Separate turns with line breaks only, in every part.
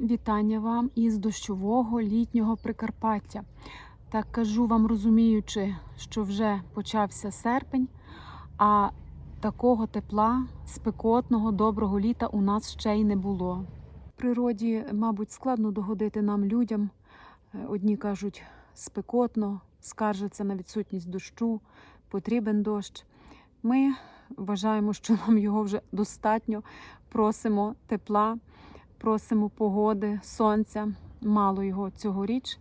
Вітання вам із дощового літнього Прикарпаття. Так кажу вам, розуміючи, що вже почався серпень, а такого тепла, спекотного, доброго літа у нас ще й не було. В природі, мабуть, складно догодити нам людям. Е, Одні кажуть спекотно, скаржаться на відсутність дощу, потрібен дощ. Ми вважаємо, що нам його вже достатньо. Просимо тепла, просимо погоди, сонця. Мало його цьогоріч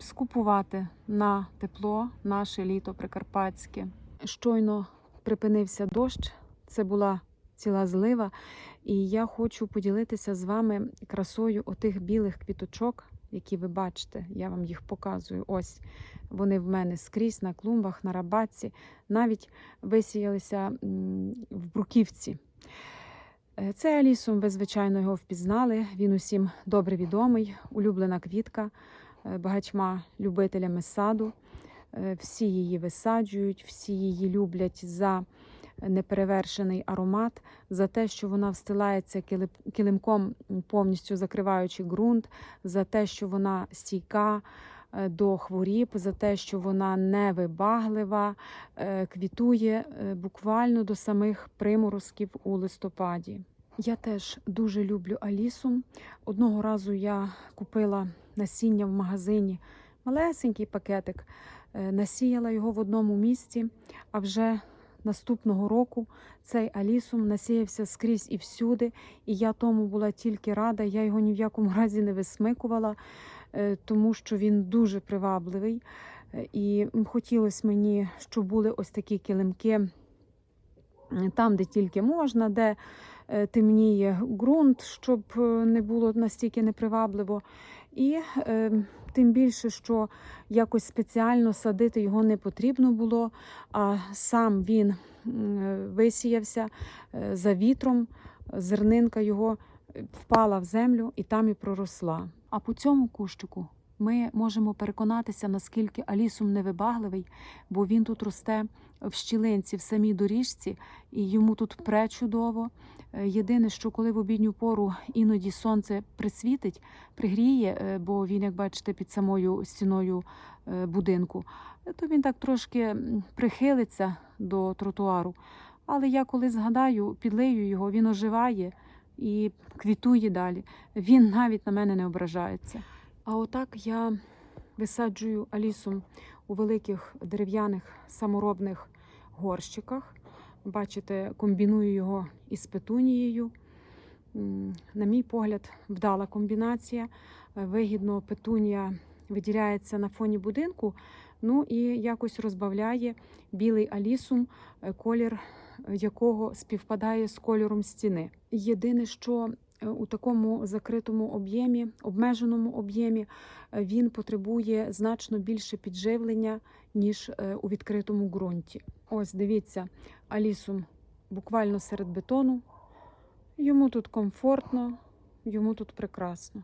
скупувати на тепло наше літо прикарпатське. Щойно припинився дощ, це була ціла злива, і я хочу поділитися з вами красою отих білих квіточок, які ви бачите. Я вам їх показую. Ось вони в мене скрізь на клумбах, на рабатці, навіть висіялися в бруківці. Е, Це алісум, ви, звичайно, його впізнали. Він усім добре відомий, улюблена квітка е, багатьма любителями саду. Е, Всі її висаджують, всі її люблять за неперевершений аромат, за те, що вона встилається килимком, повністю закриваючи ґрунт, за те, що вона стійка до хворіб, за те, що вона невибаглива, е, квітує е, буквально до самих приморозків у листопаді. Я теж дуже люблю Алісу. Одного разу я купила насіння в магазині, малесенький пакетик, е, насіяла його в одному місці, а вже наступного року цей Алісум насіявся скрізь і всюди, і я тому була тільки рада. Я його ні в якому разі не висмикувала, е, тому що він дуже привабливий. Е, І хотілося мені, щоб були ось такі килимки там, де тільки можна, де е, темніє ґрунт, щоб не було настільки непривабливо. І е, тим більше, що якось спеціально садити його не потрібно було, а сам він висіявся е, за вітром, зернинка його е, впала в землю і там і проросла. А по цьому кущику ми можемо переконатися, наскільки Алісум невибагливий, бо він тут росте в щілинці, в самій доріжці, і йому тут пречудово. Е, Єдине, що коли в обідню пору іноді сонце присвітить, пригріє, е, бо він, як бачите, під самою стіною е, будинку, то він так трошки прихилиться до тротуару. Але я коли згадаю, підлию його, він оживає і квітує далі. Він навіть на мене не ображається. А отак я висаджую алісум у великих дерев'яних саморобних горщиках. Бачите, комбіную його із петунією. На мій погляд, вдала комбінація. Е, Вигідно петунія виділяється на фоні будинку, ну і якось розбавляє білий алісум, е, колір е, якого співпадає з кольором стіни. Єдине, що у такому закритому об'ємі, обмеженому об'ємі, е, він потребує значно більше підживлення, ніж е, у відкритому ґрунті. Ось дивіться, алісум буквально серед бетону. Йому тут комфортно, йому тут прекрасно.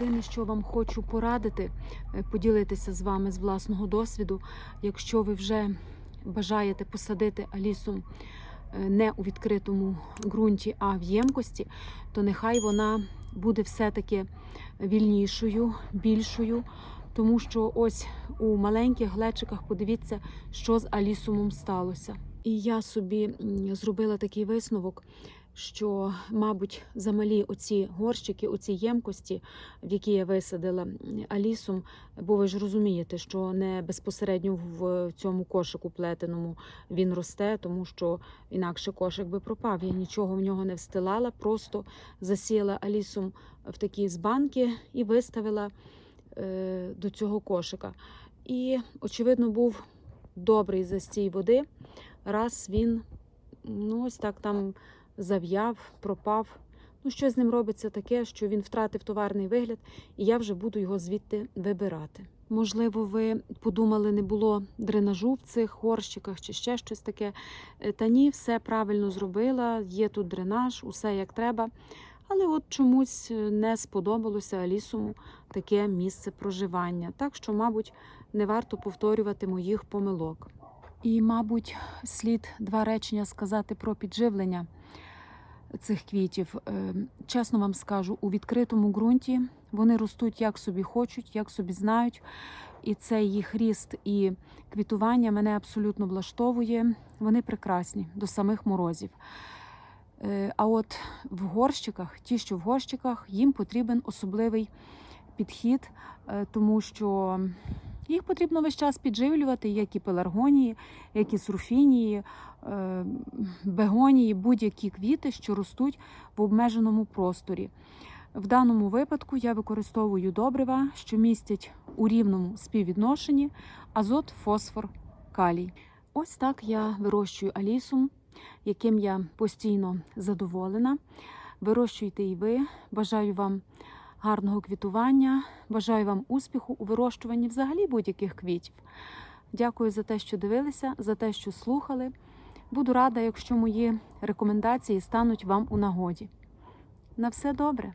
Єдине, що вам хочу порадити, е, поділитися з вами з власного досвіду. Якщо ви вже бажаєте посадити алісу е, не у відкритому ґрунті, а в ємкості, то нехай вона буде все-таки вільнішою, більшою. Тому що ось у маленьких глечиках подивіться, що з алісумом сталося. І я собі зробила такий висновок, що, мабуть, замалі оці горщики, оці ємкості, в які я висадила м, алісум, бо ви ж розумієте, що не безпосередньо в цьому кошику плетеному він росте, тому що інакше кошик би пропав. Я нічого в нього не встилала, просто засіяла алісум в такі з банки і виставила е, до цього кошика. І, очевидно, був добрий застій води, раз він ну, ось так там зав'яв, пропав. Ну, що з ним робиться таке, що він втратив товарний вигляд, і я вже буду його звідти вибирати. Можливо, ви подумали, не було дренажу в цих горщиках чи ще щось таке. Е, Та ні, все правильно зробила. Є тут дренаж, усе як треба. Але от чомусь е, не сподобалося Алісуму таке місце проживання. Так що, мабуть, не варто повторювати моїх помилок. І, мабуть, слід два речення сказати про підживлення цих квітів. Е, Чесно вам скажу, у відкритому ґрунті вони ростуть як собі хочуть, як собі знають. І цей їх ріст і квітування мене абсолютно влаштовує. Вони прекрасні до самих морозів. Е, А от в горщиках, ті, що в горщиках, їм потрібен особливий підхід, е, тому що їх потрібно весь час підживлювати, як і пеларгонії, як і сурфінії, е, бегонії, будь-які квіти, що ростуть в обмеженому просторі. В даному випадку я використовую добрива, що містять у рівному співвідношенні азот, фосфор, калій. Ось так я вирощую алісум, яким я постійно задоволена. Вирощуйте і ви. Бажаю вам гарного квітування, бажаю вам успіху у вирощуванні взагалі будь-яких квітів. Дякую за те, що дивилися, за те, що слухали. Буду рада, якщо мої рекомендації стануть вам у нагоді. На все добре!